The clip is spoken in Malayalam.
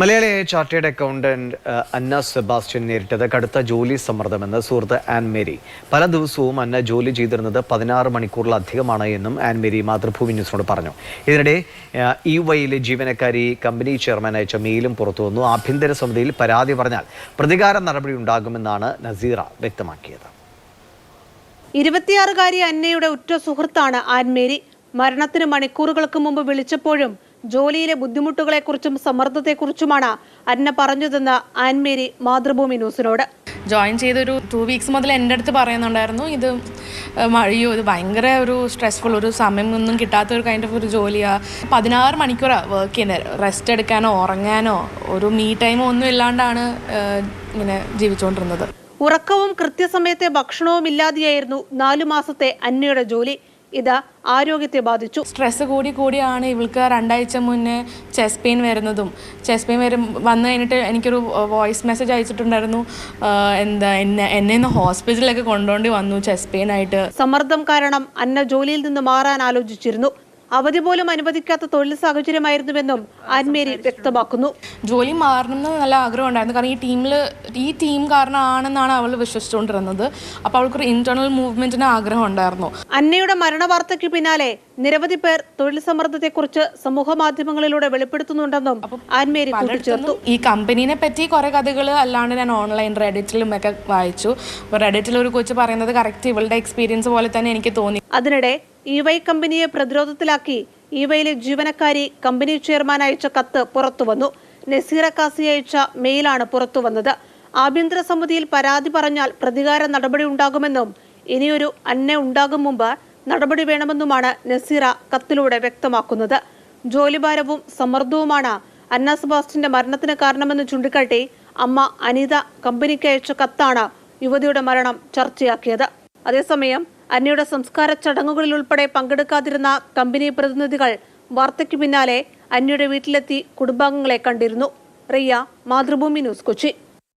മലയാളിയായ ചാർട്ടേഡ് അക്കൗണ്ടന്റ് അന്ന സെബാസ്റ്റ്യൻ നേരിട്ടത് കടുത്ത ജോലി സമ്മർദ്ദമെന്ന് സുഹൃത്ത് ആൻ മേരി. പല ദിവസവും അന്ന ജോലി ചെയ്തിരുന്നത് പതിനാറ് മണിക്കൂറിലധികമാണ് എന്നും ആൻ മേരി മാതൃഭൂമി ന്യൂസിനോട് പറഞ്ഞു. ഇതിനിടെ ഇ വൈയിലെ ജീവനക്കാരി കമ്പനി ചെയർമാൻ അയച്ച മെയിലും പുറത്തു വന്നു. ആഭ്യന്തര സമിതിയിൽ പരാതി പറഞ്ഞാൽ പ്രതികാര നടപടി ഉണ്ടാകുമെന്നാണ് നസീറ വ്യക്തമാക്കിയത്. ഇരുപത്തിയാറുകാരി അന്നയുടെ ഉറ്റ സുഹൃത്താണ് ആൻമേരി മരണത്തിന് മണിക്കൂറുകൾക്ക് മുമ്പ് വിളിച്ചപ്പോഴും ജോലിയിലെ ബുദ്ധിമുട്ടുകളെക്കുറിച്ചും സമ്മർദ്ദത്തെക്കുറിച്ചുമാണ് അന്ന പറഞ്ഞതെന്ന് ആൻമേരി മാതൃഭൂമി ന്യൂസിനോട്. ജോയിൻ ചെയ്തൊരു ടു വീക്സ് മുതൽ എന്റെ അടുത്ത് പറയുന്നുണ്ടായിരുന്നു ഇത് മഴയോ ഇത് ഭയങ്കര ഒരു സ്ട്രെസ്ഫുൾ ഒരു സമയം ഒന്നും കിട്ടാത്ത ഒരു കൈൻഡ് ഓഫ് ഒരു ജോലിയാണ് പതിനാറ് മണിക്കൂറാണ് വർക്ക് ചെയ്യുന്നത് റെസ്റ്റ് എടുക്കാനോ ഉറങ്ങാനോ ഒരു മീ ടൈമോ ഒന്നും ഇല്ലാണ്ടാണ് ഇങ്ങനെ ജീവിച്ചുകൊണ്ടിരുന്നത് ഉറക്കവും കൃത്യസമയത്തെ ഭക്ഷണവും ഇല്ലാതെയായിരുന്നു നാലു മാസത്തെ അന്നയുടെ ജോലി. ഇത് ആരോഗ്യത്തെ ബാധിച്ചു. സ്ട്രെസ് കൂടി കൂടിയാണ് ഇവൾക്ക് രണ്ടാഴ്ച മുന്നേ ചെസ്റ്റ് പെയിൻ വരുന്നതും. ചെസ്റ്റ് പെയിൻ വരും വന്നു കഴിഞ്ഞിട്ട് എനിക്കൊരു വോയിസ് മെസ്സേജ് അയച്ചിട്ടുണ്ടായിരുന്നു. എന്താ എന്നെ എന്നെ ഇന്ന് ഹോസ്പിറ്റലിലേക്ക് കൊണ്ടുപോണ്ടി വന്നു ചെസ്റ്റ് പെയിൻ ആയിട്ട്. സമ്മർദ്ദം കാരണം അന്ന ജോലിയിൽ നിന്ന് മാറാൻ ആലോചിച്ചിരുന്നു. അവധി പോലും അനുവദിക്കാത്ത തൊഴിൽ സാഹചര്യമായിരുന്നുവെന്നും ആൻമേരി വ്യക്തമാക്കുന്നു. ജോലി മാറണം എന്ന് നല്ല ആഗ്രഹം ഉണ്ടായിരുന്നു. കാരണം ഈ ടീമിൽ ഈ ടീം കാരണമാണെന്നാണ് അവൾ വിശ്വസിച്ചുകൊണ്ടിരുന്നത്. അപ്പോൾ അവൾക്കൊരു ഇന്റേണൽ മൂവ്മെന്റിന് ആഗ്രഹം ഉണ്ടായിരുന്നു. അന്നയുടെ മരണ വാർത്തയ്ക്ക് പിന്നാലെ നിരവധി പേർ തൊഴിൽ സമ്മർദ്ദത്തെക്കുറിച്ച് സമൂഹ മാധ്യമങ്ങളിലൂടെ വെളിപ്പെടുത്തുന്നുണ്ടെന്നും ആൻമേരി കൂട്ടിച്ചേർത്തു. ഈ കമ്പനീനെ പറ്റി കുറെ കഥകൾ അല്ലാണ്ട് ഞാൻ ഓൺലൈൻ റെഡിറ്റിലും ഒക്കെ വായിച്ചു. റെഡിറ്റിൽ ഒരു കൊച്ചു പറയുന്നത് കറക്റ്റ് ഇവളുടെ എക്സ്പീരിയൻസ് പോലെ തന്നെ എനിക്ക് തോന്നി. അതിനിടെ ഇ വൈ കമ്പനിയെ പ്രതിരോധത്തിലാക്കി ഇ വൈയിലെ ജീവനക്കാരി കമ്പനി ചെയർമാൻ അയച്ച കത്ത് പുറത്തുവന്നു. നസീറ കാസി അയച്ച മെയിലാണ് പുറത്തുവന്നത്. ആഭ്യന്തര സമിതിയിൽ പരാതി പറഞ്ഞാൽ പ്രതികാര നടപടി ഉണ്ടാകുമെന്നും ഇനിയൊരു അന്ന ഉണ്ടാകും മുമ്പ് നടപടി വേണമെന്നുമാണ് നസീറ കത്തിലൂടെ വ്യക്തമാക്കുന്നത്. ജോലിഭാരവും സമ്മർദ്ദവുമാണ് അന്ന സെബാസ്റ്റിന്റെ മരണത്തിന് കാരണമെന്ന് ചൂണ്ടിക്കാട്ടി അമ്മ അനിത കമ്പനിക്ക് അയച്ച കത്താണ് യുവതിയുടെ മരണം ചർച്ചയാക്കിയത്. അതേസമയം അന്നയുടെ സംസ്കാര ചടങ്ങുകളിൽ ഉൾപ്പെടെ പങ്കെടുക്കാതിരുന്ന കമ്പനി പ്രതിനിധികൾ വാർത്തയ്ക്ക് പിന്നാലെ അന്നയുടെ വീട്ടിലെത്തി കുടുംബാംഗങ്ങളെ കണ്ടിരുന്നു. റിയ മാതൃഭൂമി ന്യൂസ് കൊച്ചി.